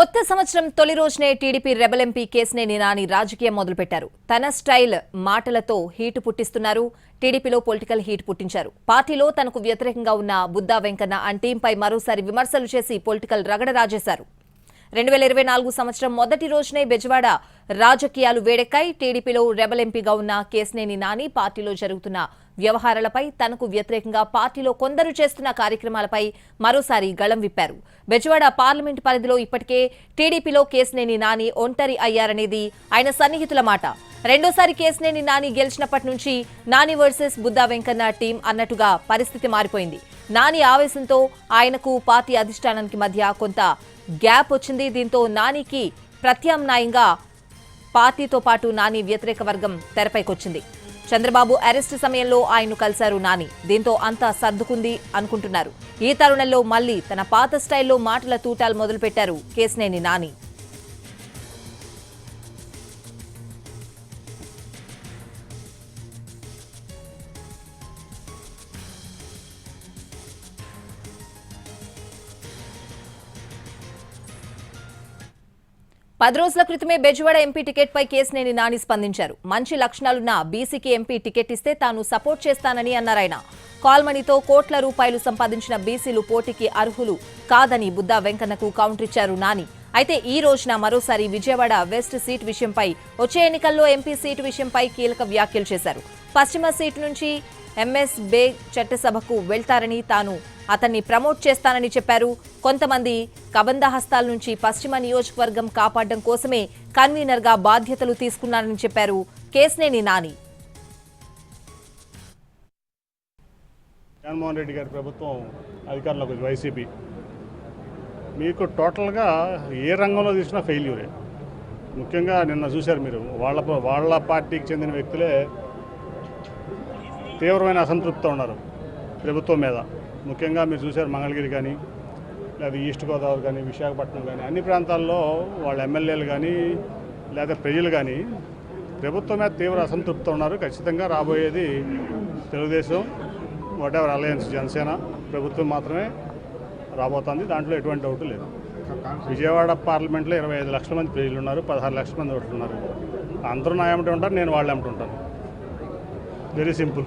కొత్త సంవత్సరం తొలి రోజునే TDP rebel MP Kesineni Nani రాజకీయం మొదలుపెట్టారు. తన స్టైల్ మాటలతో హీటు పుట్టిస్తున్నారు. టీడీపీలో పొలిటికల్ హీట్ పుట్టించారు. పార్టీలో తనకు వ్యతిరేకంగా ఉన్న బుద్దా వెంకన్న అంటీంపై మరోసారి విమర్శలు చేసి పొలిటికల్ రగడ రాజేశారు. రెండు వేల ఇరవై నాలుగు సంవత్సరం మొదటి రోజునే బెజవాడ రాజకీయాలు వేడెక్కాయి. టీడీపీలో రెబల్ ఎంపీగా ఉన్న కేసినేని నాని పార్టీలో జరుగుతున్న వ్యవహారాలపై తనకు వ్యతిరేకంగా పార్టీలో కొందరు చేస్తున్న కార్యక్రమాలపై మరోసారి గళం విప్పారు. బెజవాడ పార్లమెంట్ పరిధిలో ఇప్పటికే టీడీపీలో కేసినేని నాని ఒంటరి అయ్యారనేది ఆయన సన్నిహితుల మాట. రెండోసారి కేసినేని నాని గెలిచినప్పటి నుంచి నాని వర్సెస్ బుద్దా వెంకన్న టీం అన్నట్టుగా పరిస్థితి మారిపోయింది. నాని ఆవేశంతో ఆయనకు పార్టీ అధిష్టానానికి మధ్య కొంత గ్యాప్ వచ్చింది. దీంతో నానికి ప్రత్యామ్నాయంగా పార్టీతో పాటు నాని వ్యతిరేక వర్గం తెరపైకొచ్చింది. చంద్రబాబు అరెస్టు సమయంలో ఆయన్ను కలిశారు నాని. దీంతో అంతా సర్దుకుంది అనుకుంటున్నారు. ఈ తరుణంలో మళ్ళీ తన పాత స్టైల్లో మాటల తూటాలు మొదలుపెట్టారు కేసినేని నాని. పది రోజుల క్రితమే బెజవాడ ఎంపీ టికెట్పై కేసునేని కేసినేని నాని స్పందించారు. మంచి లక్షణాలున్న బీసీకి ఎంపీ టికెట్ ఇస్తే తాను సపోర్ట్ చేస్తానని అన్నారాయన. కాల్మణితో కోట్ల రూపాయలు సంపాదించిన బీసీలు పోటీకి అర్హులు కాదని బుద్దా వెంకన్నకు కౌంటర్ ఇచ్చారు నాని. అయితే ఈ రోజున మరోసారి విజయవాడ వెస్ట్ సీట్ విషయంపై వచ్చే ఎన్నికల్లో ఎంపీ సీటు విషయంపై కీలక వ్యాఖ్యలు చేశారు. పశ్చిమ సీటు నుంచి ఎంఎస్ బే చట్టసభకు వెళ్తారని తాను అతన్ని ప్రమోట్ చేస్తానని చెప్పారు. కొంతమంది కబంద హస్తాల నుంచి పశ్చిమ నియోజకవర్గం కాపాడడం కోసమే కన్వీనర్గా బాధ్యతలు తీసుకున్నారని చెప్పారు కేసినేని నాని. జగన్మోహన్ రెడ్డి గారి ప్రభుత్వం అధికారంలోకి వైసీపీ. మీకు టోటల్గా ఏ రంగంలో చూసినా ఫెయిల్యూరే. ముఖ్యంగా నిన్న చూశారు మీరు వాళ్ళ వాళ్ళ పార్టీకి చెందిన వ్యక్తులే తీవ్రమైన అసంతృప్తితో ఉన్నారు ప్రభుత్వం మీద. ముఖ్యంగా మీరు చూశారు మంగళగిరి కానీ లేదా ఈస్ట్ గోదావరి కానీ విశాఖపట్నం కానీ అన్ని ప్రాంతాల్లో వాళ్ళ ఎమ్మెల్యేలు కానీ లేదా ప్రజలు కానీ ప్రభుత్వం మీద తీవ్ర అసంతృప్తితో ఉన్నారు. ఖచ్చితంగా రాబోయేది Telugu Desam whatever alliance Janasena ప్రభుత్వం మాత్రమే రాబోతోంది. దాంట్లో ఎటువంటి డౌట్ లేదు. విజయవాడ పార్లమెంట్లో ఇరవై ఐదు లక్షల మంది ప్రజలు ఉన్నారు పదహారు లక్షల మంది ఓట్లు ఉన్నారు. అందరూ నా ఏమిటి ఉంటారు నేను వాళ్ళు ఏమిటి ఉంటాను. వెరీ సింపుల్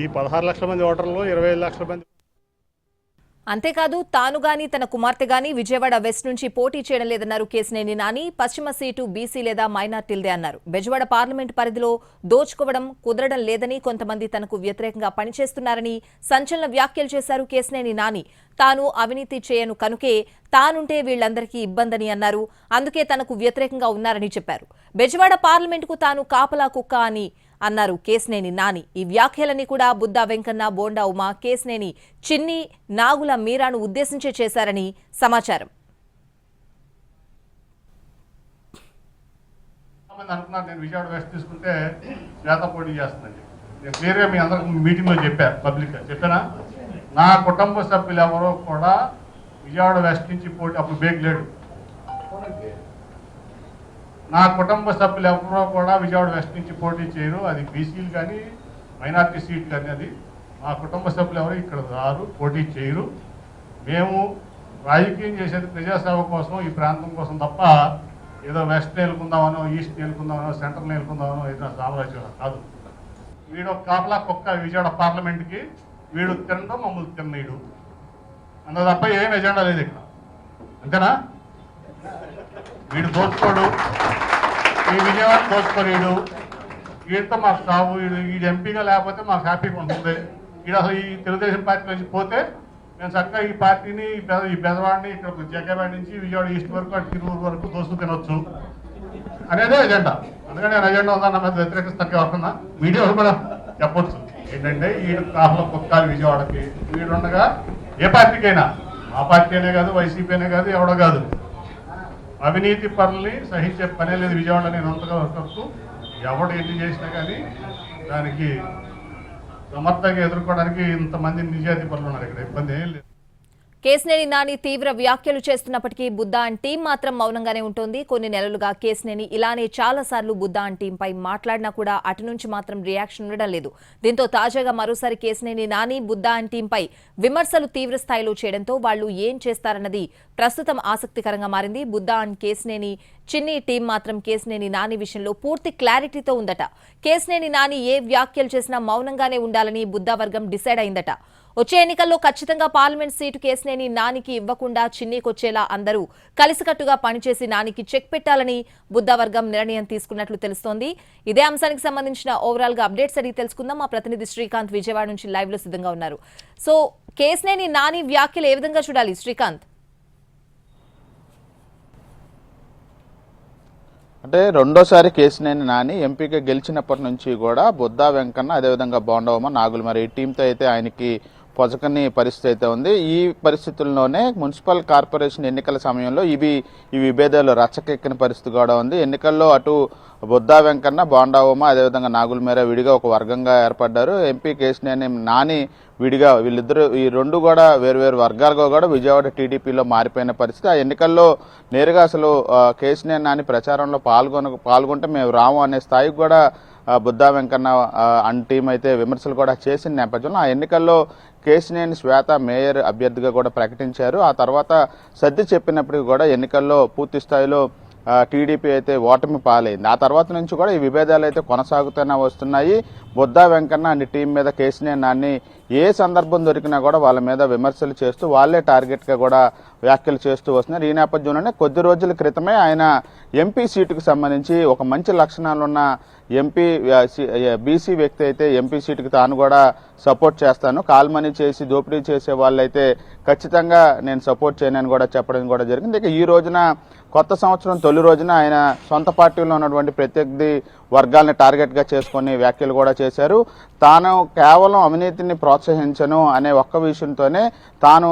ఈ పదహారు లక్షల మంది ఓటర్లు ఇరవై లక్షల మంది అంతేకాదు తాను గాని తన కుమార్తె గాని విజయవాడ వెస్ట్ నుంచి పోటీ చేయడం లేదన్నారు కేసినేని నాని. పశ్చిమ సీటు బీసీ లేదా మైనార్టీలదే అన్నారు. బెజవాడ పార్లమెంట్ పరిధిలో దోచుకోవడం కుదరడం లేదని కొంతమంది తనకు వ్యతిరేకంగా పనిచేస్తున్నారని సంచలన వ్యాఖ్యలు చేశారు కేసినేని నాని. తాను అవినీతి చేయను కనుకే తానుంటే వీళ్ళందరికీ ఇబ్బందని అన్నారు. అందుకే తనకు వ్యతిరేకంగా ఉన్నారని చెప్పారు. బెజవాడ పార్లమెంటుకు తాను కాపలా కుక్క అని అన్నారు కేసినేని నాని. ఈ వ్యాఖ్యలని కూడా బుద్దా వెంకన్న బోండా ఉమా కేసినేని చిన్ని నాగుల మీరాను ఉద్దేశించే చేశారని సమాచారం. అనుకున్నారు నేను విజయవాడ తీసుకుంటే శ్వేత పోటీ చేస్తుందని నేను క్లియర్గా మీ అందరికి మీటింగ్లో చెప్పాను పబ్లిక్గా. చెప్పానా? నా కుటుంబ సభ్యులు ఎవరో కూడా విజయవాడ వెస్ట్ నుంచి పోటీ అప్పుడు బేగ్ లేడు. నా కుటుంబ సభ్యులు ఎవరో కూడా విజయవాడ వెస్ట్ నుంచి పోటీ చేయరు. అది బీసీలు కానీ మైనార్టీ సీట్ కానీ అది. మా కుటుంబ సభ్యులు ఎవరు ఇక్కడ రారు పోటీ చేయరు. మేము రాజకీయం చేసేది ప్రజాసేవ కోసం ఈ ప్రాంతం కోసం తప్ప ఏదో వెస్ట్ నేలుకుందామనో ఈస్ట్ నేలుకుందామనో సెంటర్ నేలుకుందామనో ఏదో సామ్రాజ్యం కాదు. వీడు కాపలా కుక్క విజయవాడ పార్లమెంట్కి వీడు తినడం మమ్మల్ని తిన్నీడు అంత తప్ప ఏం ఎజెండా లేదు ఇక్కడ. అంతేనా? వీడు దోచుకోడు ఈ విజయవాడ దోచుకోలేడు వీడితో మాకు సాగు వీడు వీడు ఎంపీగా లేకపోతే మాకు హ్యాపీగా ఉంటుంది. వీడు అసలు ఈ తెలుగుదేశం పార్టీ నుంచి పోతే మేము చక్కగా ఈ పార్టీని ఈ ఈ బెదవాడిని ఇక్కడ జగ్గాబాడ్ నుంచి విజయవాడ ఈస్ట్ వరకు అటు తిరువురు వరకు దోసుకు తినొచ్చు. అనేదే ఎజెండా. అందుకని నేను ఎజెండా ఉందన్న మీద వ్యతిరేకిస్తాను ఎవరన్నా మీడియా కూడా చెప్పొచ్చు. ఏంటంటే ఈ కాపుల కుక్కాలి విజయవాడకి. వీడుండగా ఏ పార్టీకైనా. మా పార్టీ అనే కాదు వైసీపీ అనే కాదు ఎవడో కాదు. అవినీతి పనుల్ని సహించే పనే లేదు విజయవాడ నేను అంతగా వరకు ఎవడు ఎన్ని చేసినా కానీ దానికి సమర్థంగా ఎదుర్కోవడానికి ఇంతమంది నిజాయితీ పనులు ఉన్నారు ఇక్కడ. ఇబ్బంది ఏం లేదు. కేసినేని నాని తీవ్ర వ్యాఖ్యలు చేస్తున్నప్పటికీ బుద్ధా అండ్ టీం మాత్రం మౌనంగానే ఉంటుంది. కొన్ని నెలలుగా కేసినేని ఇలానే చాలా సార్లు బుద్ధా అండ్ టీంపై మాట్లాడినా కూడా అటు నుంచి మాత్రం రియాక్షన్ ఉండడం లేదు. దీంతో తాజాగా మరోసారి కేసినేని నాని బుద్ధా అండ్ టీంపై విమర్శలు తీవ్ర స్థాయిలో చేయడంతో వాళ్ళు ఏం చేస్తారన్నది ప్రస్తుతం ఆసక్తికరంగా మారింది. బుద్ధా అండ్ కేసినేని చిన్ని టీం మాత్రం కేసినేని నాని విషయంలో పూర్తి క్లారిటీతో ఉందట. కేసినేని నాని ఏ వ్యాఖ్యలు చేసినా మౌనంగానే ఉండాలని బుద్ధా వర్గం డిసైడ్ అయిందట. వచ్చే ఎన్నికల్లో ఖచ్చితంగా పార్లమెంట్ సీటు కేసునేని నానికి ఇవ్వకుండా చిన్నీకొచ్చేలా అందరూ కలిసికట్టుగా పనిచేసి నానికి చెక్ పెట్టాలని బుద్ధవర్గం నిర్ణయం తీసుకున్నట్లు తెలుస్తోంది. ఇదే అంశానికి సంబంధించిన ఓవరాల్గా అప్డేట్స్ అడిగి తెలుసుకుందాం. మా ప్రతినిధి శ్రీకాంత్ విజయవాడ నుంచి లైవ్లో సిద్ధంగా ఉన్నారు. సో కేసునేని నాని వ్యాఖ్యలు ఏ విధంగా చూడాలి? శ్రీకాంత్. అంటే రెండోసారి కేసినేని నాని ఎంపీగా గెలిచినప్పటి నుంచి కూడా బుద్ధా వెంకన్న అదేవిధంగా బాండవమ్మ నాగులు మరి ఈ టీంతో అయితే ఆయనకి పొజకని పరిస్థితి అయితే ఉంది. ఈ పరిస్థితుల్లోనే మున్సిపల్ కార్పొరేషన్ ఎన్నికల సమయంలో ఇవి ఈ విభేదాలు రచ్చకెక్కిన పరిస్థితి కూడా ఉంది. ఎన్నికల్లో అటు బుద్ధా వెంకన్న బోండావమ్మ అదేవిధంగా నాగుల మేర విడిగా ఒక వర్గంగా ఏర్పడ్డారు. ఎంపీ కేసినేని నాని విడిగా వీళ్ళిద్దరు ఈ రెండు కూడా వేరువేరు వర్గాలుగా కూడా విజయవాడ టీడీపీలో మారిపోయిన పరిస్థితి. ఆ ఎన్నికల్లో నేరుగా అసలు కేసినేని నాని ప్రచారంలో పాల్గొన పాల్గొంటే మేము రాము అనే స్థాయికి కూడా బుద్ధా వెంకన్న అండ్ అన్ టీం అయితే విమర్శలు కూడా చేసిన నేపథ్యంలో ఆ ఎన్నికల్లో కేసినేని శ్వేత మేయర్ అభ్యర్థిగా కూడా ప్రకటించారు. ఆ తర్వాత సర్ది చెప్పినప్పటికీ కూడా ఎన్నికల్లో పూర్తి స్థాయిలో టీడీపీ అయితే ఓటమి పాలైంది. ఆ తర్వాత నుంచి కూడా ఈ విభేదాలు అయితే కొనసాగుతూనే వస్తున్నాయి. బుద్ధా వెంకన్న అండ్ టీం మీద కేసినేని నాన్ని ఏ సందర్భం దొరికినా కూడా వాళ్ళ మీద విమర్శలు చేస్తూ వాళ్ళే టార్గెట్గా కూడా వ్యాఖ్యలు చేస్తూ వస్తున్నారు. ఈ నేపథ్యంలోనే కొద్ది రోజుల క్రితమే ఆయన ఎంపీ సీటుకు సంబంధించి ఒక మంచి లక్షణాలున్న ఎంపీ బీసీ వ్యక్తి అయితే ఎంపీ సీటుకి తాను కూడా సపోర్ట్ చేస్తాను. కాల్మనీ చేసి దోపిడీ చేసే వాళ్ళైతే ఖచ్చితంగా నేను సపోర్ట్ చేయనని కూడా చెప్పడం కూడా జరిగింది. ఇక ఈ రోజున కొత్త సంవత్సరం తొలి రోజున ఆయన సొంత పార్టీలో ఉన్నటువంటి ప్రత్యర్థి వర్గాల్ని టార్గెట్గా చేసుకొని వ్యాఖ్యలు కూడా చేశారు. తాను కేవలం అవినీతిని ప్రోత్సహించను అనే ఒక్క విషయంతోనే తాను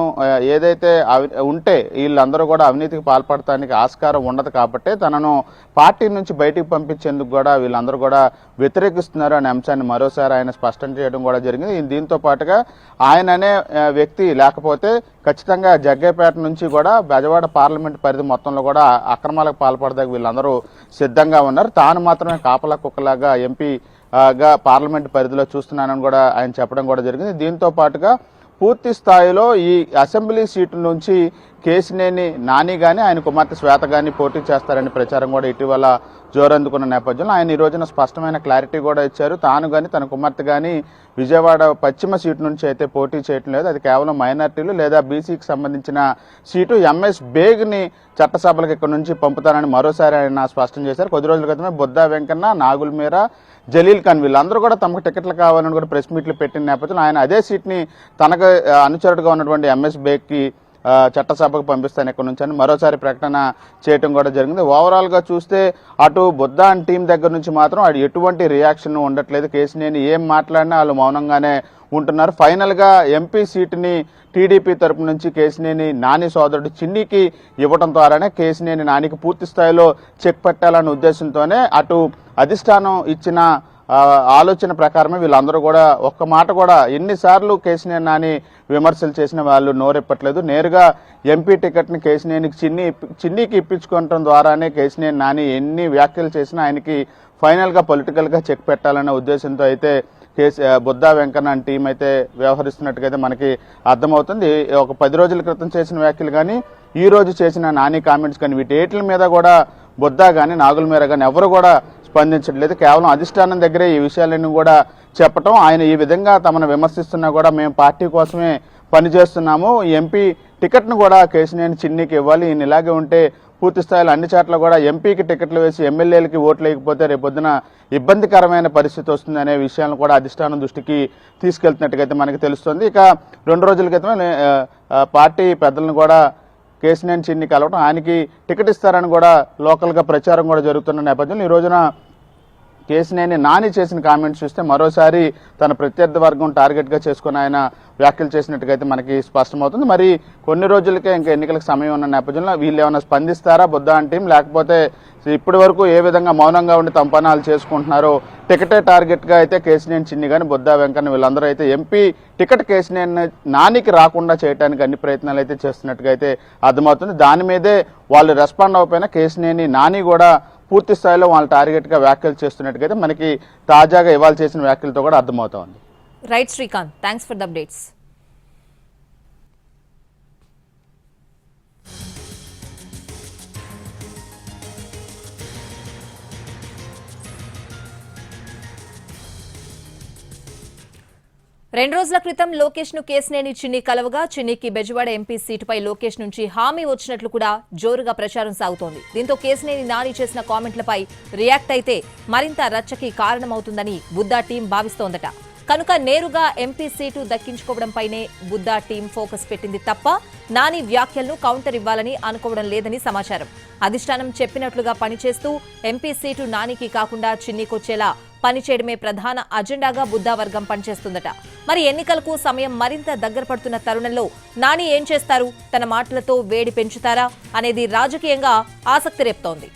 ఏదైతే అవి ఉంటే వీళ్ళందరూ కూడా అవినీతికి పాల్పడటానికి ఆస్కారం ఉండదు కాబట్టి తనను పార్టీ నుంచి బయటికి పంపించేందుకు కూడా వీళ్ళందరూ కూడా వ్యతిరేకిస్తున్నారు అనే అంశాన్ని మరోసారి ఆయన స్పష్టం చేయడం కూడా జరిగింది. దీంతో పాటుగా ఆయన అనే వ్యక్తి లేకపోతే ఖచ్చితంగా జగ్గేపేట నుంచి కూడా బెజవాడ పార్లమెంట్ పరిధి మొత్తంలో కూడా అక్రమాలకు పాల్పడదాకా వీళ్ళందరూ సిద్ధంగా ఉన్నారు. తాను మాత్రమే కాప కుక్కలాగా ఎంపీగా పార్లమెంట్ పరిధిలో చూస్తున్నానని కూడా ఆయన చెప్పడం కూడా జరిగింది. దీంతో పాటుగా పూర్తి స్థాయిలో ఈ అసెంబ్లీ సీటు నుంచి కేసినేని నాని గాని ఆయన కుమార్తె శ్వేత గాని పోటీ చేస్తారని ప్రచారం కూడా ఇటీవల జోరందుకున్న నేపథ్యంలో ఆయన ఈ రోజున స్పష్టమైన క్లారిటీ కూడా ఇచ్చారు. తాను కానీ తన కుమార్తె కానీ విజయవాడ పశ్చిమ సీటు నుంచి అయితే పోటీ చేయటం లేదు. అది కేవలం మైనార్టీలు లేదా బీసీకి సంబంధించిన సీటు ఎంఎస్ బేగ్ని చట్టసభలకు ఇక్కడ నుంచి పంపుతారని మరోసారి ఆయన స్పష్టం చేశారు. కొద్ది రోజుల క్రితమే బొద్దా వెంకన్న నాగుల్ మీరా జలీల్ ఖాన్ వీళ్ళందరూ కూడా తమకు టికెట్లు కావాలని కూడా ప్రెస్ మీట్లు పెట్టిన నేపథ్యంలో ఆయన అదే సీట్ని తనకు అనుచరుడుగా ఉన్నటువంటి ఎంఎస్ బేగ్కి చట్టసభకు పంపిస్తాను ఇక్కడ నుంచి అని మరోసారి ప్రకటన చేయటం కూడా జరిగింది. ఓవరాల్గా చూస్తే అటు బుద్ధా అండ్ టీం దగ్గర నుంచి మాత్రం అది ఎటువంటి రియాక్షన్ ఉండట్లేదు. కేసీనేని ఏం మాట్లాడినా వాళ్ళు మౌనంగానే ఉంటున్నారు. ఫైనల్గా ఎంపీ సీటుని టీడీపీ తరపు నుంచి కేసినేని నాని సోదరుడు చిన్నికి ఇవ్వడం ద్వారానే కేసినేని నానికి పూర్తి స్థాయిలో చెక్ పెట్టాలనే ఉద్దేశంతోనే అటు అధిష్టానం ఇచ్చిన ఆలోచన ప్రకారమే వీళ్ళందరూ కూడా ఒక్క మాట కూడా ఎన్నిసార్లు కేసినేని నాని విమర్శలు చేసిన వాళ్ళు నోరెప్పట్లేదు. నేరుగా ఎంపీ టికెట్ని కేసినేనికి చిన్ని చిన్నీకి చిన్నికి ఇప్పించుకోవటం ద్వారానే కేసినేని నాని ఎన్ని వ్యాఖ్యలు చేసినా ఆయనకి ఫైనల్గా పొలిటికల్గా చెక్ పెట్టాలనే ఉద్దేశంతో అయితే కేసీ బుద్ధా వెంకన్న అని టీం అయితే వ్యవహరిస్తున్నట్టుగా మనకి అర్థమవుతుంది. ఒక పది రోజుల క్రితం చేసిన వ్యాఖ్యలు కానీ ఈ రోజు చేసిన నాని కామెంట్స్ కానీ వీటి మీద కూడా బుద్ధా కానీ నాగుల మీద కానీ ఎవరు కూడా స్పందించట్లేదు కేవలం అధిష్టానం దగ్గరే ఈ విషయాలన్నీ కూడా చెప్పటం. ఆయన ఈ విధంగా తమను విమర్శిస్తున్నా కూడా మేము పార్టీ కోసమే పనిచేస్తున్నాము. ఎంపీ టికెట్ను కూడా కేసినేని చిన్నికి ఇవ్వాలి. ఈయన ఇలాగే ఉంటే పూర్తి స్థాయిలో అన్ని చోట్ల కూడా ఎంపీకి టికెట్లు వేసి ఎమ్మెల్యేలకి ఓట్లు వేయకపోతే రేపొద్దున ఇబ్బందికరమైన పరిస్థితి వస్తుంది అనే విషయాలను కూడా అధిష్టానం దృష్టికి తీసుకెళ్తున్నట్టుగైతే మనకి తెలుస్తుంది. ఇక రెండు రోజుల క్రితమే పార్టీ పెద్దలను కూడా కేసినేని చిన్ని కలవడం ఆయనకి టికెట్ ఇస్తారని కూడా లోకల్గా ప్రచారం కూడా జరుగుతున్న నేపథ్యంలో ఈ రోజున కేసినేని నాని చేసిన కామెంట్స్ చూస్తే మరోసారి తన ప్రత్యర్థి వర్గం టార్గెట్గా చేసుకుని ఆయన వ్యాఖ్యలు చేసినట్టుగా అయితే మనకి స్పష్టమవుతుంది. మరి కొన్ని రోజులకే ఇంకా ఎన్నికలకు సమయం ఉన్న నేపథ్యంలో వీళ్ళు ఏమైనా స్పందిస్తారా? బుద్ధ అంటే లేకపోతే ఇప్పటి వరకు ఏ విధంగా మౌనంగా ఉండి తంపనాలు చేసుకుంటున్నారో? టికెటే టార్గెట్గా అయితే కేసినేని చిన్ని కానీ బుద్ధా వెంకన్న వీళ్ళందరూ అయితే ఎంపీ టికెట్ కేసినేని నానికి రాకుండా చేయడానికి అన్ని ప్రయత్నాలు అయితే చేస్తున్నట్టుగా అయితే అర్థమవుతుంది. దాని మీదే వాళ్ళు రెస్పాండ్ అవ్వకపోయినా కేసినేని నాని కూడా పూర్తి స్థాయిలో వాళ్ళ టార్గెట్గా వ్యాఖ్యలు చేస్తున్నట్టుగా అయితే మనకి తాజాగా ఇవాళ చేసిన వ్యాఖ్యలతో కూడా అర్థమవుతోంది right Srikanth thanks for the updates రెండు రోజుల క్రితం లోకేష్ను కేసినేని చిన్ని కలవగా చిన్నికి బెజవాడ ఎంపీ సీటుపై లోకేష్ నుంచి హామీ వచ్చినట్లు కూడా జోరుగా ప్రచారం సాగుతోంది. దీంతో కేసినేని నాని చేసిన కామెంట్లపై రియాక్ట్ అయితే మరింత రచ్చకి కారణమవుతుందని బుద్దా టీం భావిస్తోందట. కనుక నేరుగా ఎంపీ సీటు దక్కించుకోవడంపైనే బుద్దా టీం ఫోకస్ పెట్టింది తప్ప నాని వ్యాఖ్యలను కౌంటర్ ఇవ్వాలని అనుకోవడం లేదని సమాచారం. అధిష్టానం చెప్పినట్లుగా పనిచేస్తూ ఎంపీ సీటు నానికి కాకుండా చిన్నికొచ్చేలా పనిచేయడమే ప్రధాన అజెండాగా బుద్ధా వర్గం పనిచేస్తుందట. మరి ఎన్నికలకు సమయం మరింత దగ్గర పడుతున్న తరుణంలో నాని ఏం చేస్తారు? తన మాటలతో వేడి పెంచుతారా? అనేది రాజకీయంగా ఆసక్తి రేపుతోంది.